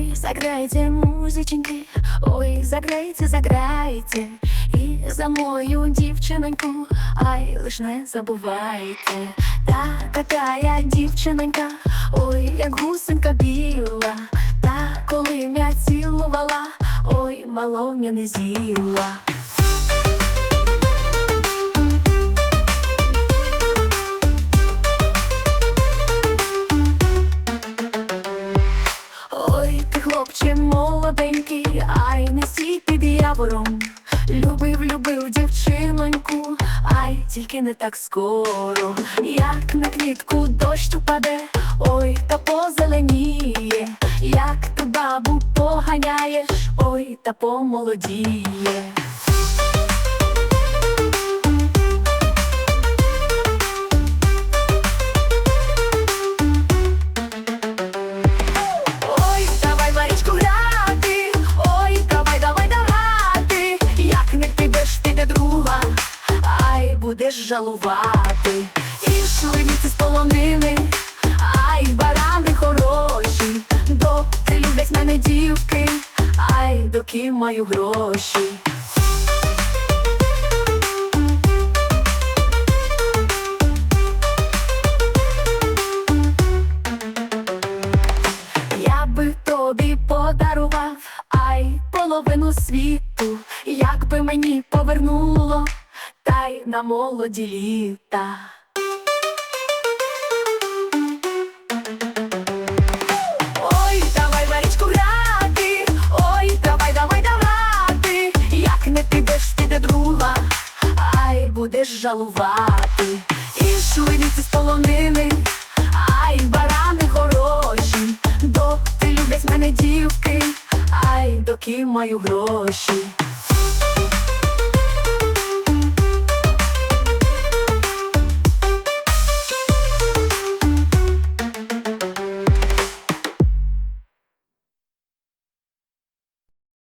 Ой, заграйте, музиченьки, ой, заграйте, заграйте, і за мою дівчиноньку, ай, лиш не забувайте. Та така дівчинка, ой, як гусенька біла, та коли м'я цілувала, ой, мало м'я не з'їла. Хлопче молоденький, ай, не сій під явором. Любив, любив дівчиноньку, ай, тільки не так скоро. Як на квітку дощ упаде, ой, та позеленіє, як ти бабу поганяєш, ой, та помолодіє. Будеш жалувати, і шливіці з полонини, ай, барани хороші, доки люблять мене дівки, ай, доки маю гроші. Я би тобі подарував, ай, половину світу, як би мені повернуло, та на молоді літа. Ой, давай Марічку грати, ой, давай, давай, давати, як не підеш до друга, ай, будеш жалувати, і шуйниці з полонини, ай, барани хороші, доки люблять мене дівки, ай, доки маю гроші.